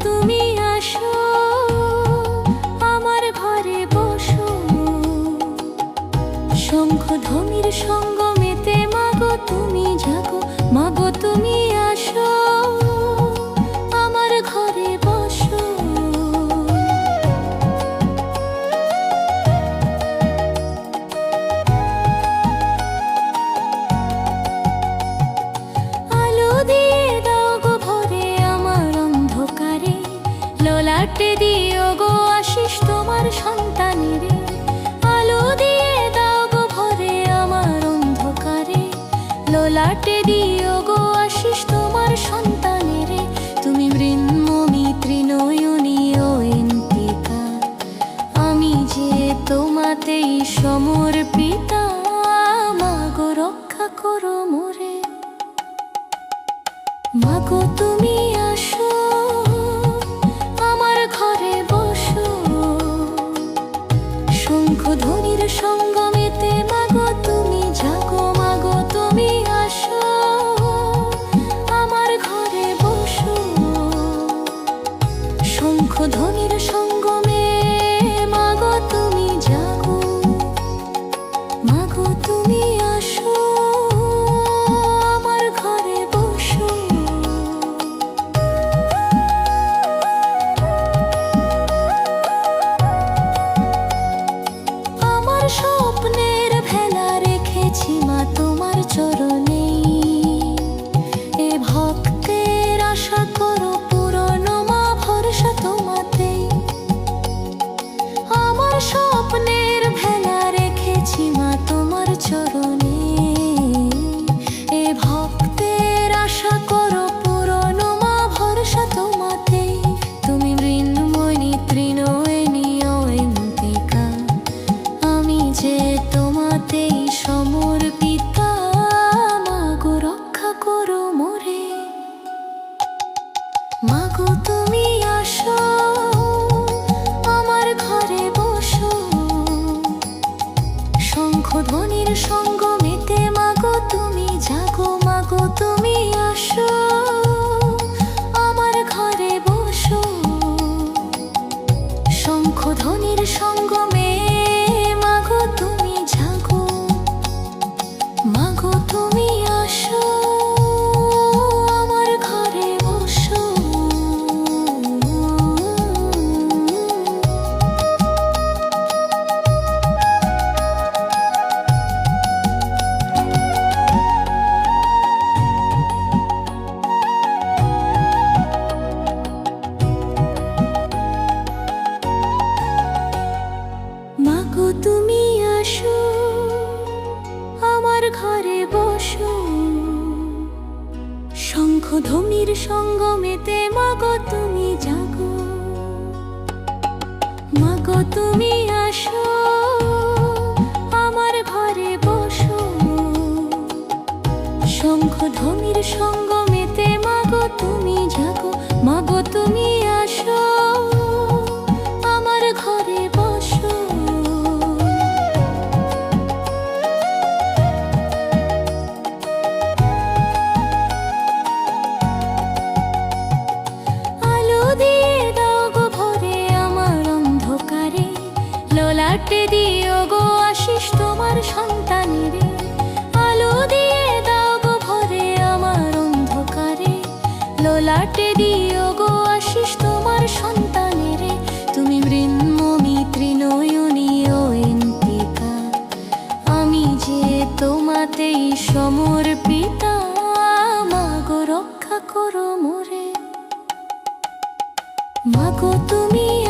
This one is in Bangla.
তুমি আসো আমার ঘরে বসো। শঙ্খ ধমির সঙ্গে থাকতে দিও গো আশিস তোমার সন্তানের। আলো দিয়ে দাও গো ভরে আমার অন্ধকারে। লোলাটে দিও গো আশিস তোমার সন্তানের। তুমি আমি যে তোমাতেই সমর্পিতা মাগো রক্ষা করো মোরে। মাগো তুমি ধ্বনির মেঘধূমির সঙ্গমেতে মাগো তুমি জাগো। মাগো তুমি আ কাটে দিও গো আশিস তোমার সন্তানের। আলো দিয়ে দাও গো ভরে আমার অন্ধকারে। লোলাটে দিও গো আশিস তোমার সন্তানের। তুমি মৃন্মমি তৃণয়নীয় আমি যে তোমাতেই সমর্পিতা মাগো রক্ষা করো মোরে। মাগো তুমি